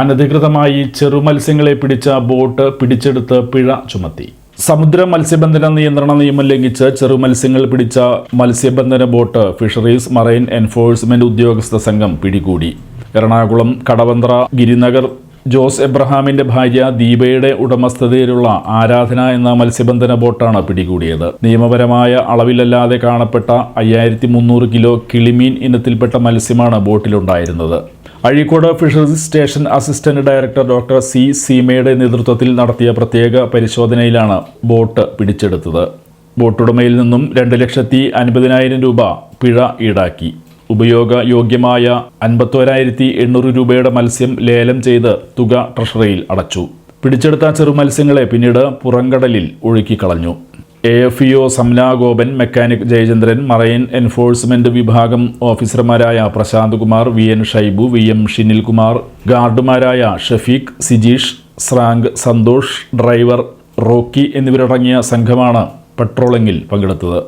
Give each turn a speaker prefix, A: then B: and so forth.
A: അനധികൃതമായി ചെറുമത്സ്യങ്ങളെ പിടിച്ച ബോട്ട് പിടിച്ചെടുത്ത് പിഴ ചുമത്തി. സമുദ്ര മത്സ്യബന്ധന നിയന്ത്രണ നിയമം ലംഘിച്ച് ചെറുമത്സ്യങ്ങൾ പിടിച്ച മത്സ്യബന്ധന ബോട്ട് ഫിഷറീസ് മറൈൻ എൻഫോഴ്സ്മെന്റ് ഉദ്യോഗസ്ഥ സംഘം പിടികൂടി. എറണാകുളം കടവന്ത്ര ഗിരിനഗർ ജോസ് എബ്രഹാമിന്റെ ഭാര്യ ദീപയുടെ ഉടമസ്ഥതയിലുള്ള ആരാധന എന്ന മത്സ്യബന്ധന ബോട്ടാണ് പിടികൂടിയത്. നിയമപരമായ അളവിലല്ലാതെ കാണപ്പെട്ട അയ്യായിരത്തി കിലോ കിളിമീൻ ഇനത്തിൽപ്പെട്ട മത്സ്യമാണ് ബോട്ടിലുണ്ടായിരുന്നത്. Azhikode fisheries station assistant director doctor C സീമയുടെ നേതൃത്വത്തിൽ നടത്തിയ പ്രത്യേക പരിശോധനയിലാണ് ബോട്ട് പിടിച്ചെടുത്തത്. ബോട്ടുടമയിൽ നിന്നും രണ്ട് ലക്ഷത്തി അൻപതിനായിരം രൂപ പിഴ ഈടാക്കി. ഉപയോഗയോഗ്യമായ അൻപത്തോരായിരത്തി എണ്ണൂറ് രൂപയുടെ മത്സ്യം ലേലം ചെയ്ത് തുക ട്രഷറിയിൽ അടച്ചു. പിടിച്ചെടുത്ത ചെറുമത്സ്യങ്ങളെ പിന്നീട് പുറംകടലിൽ ഒഴുക്കിക്കളഞ്ഞു. A F E O Gopan mechanic Jayachandran marine enforcement വിഭാഗം ഓഫീസർമാരായ Prashanth Kumar V N Shaibu V M Shinilkumar ഗാർഡുമാരായ Shafeeq Sijeesh സ്രാങ്ക് സന്തോഷ് ഡ്രൈവർ റോക്കി എന്നിവരടങ്ങിയ സംഘമാണ് പട്രോളിംഗിൽ പങ്കെടുത്തത്.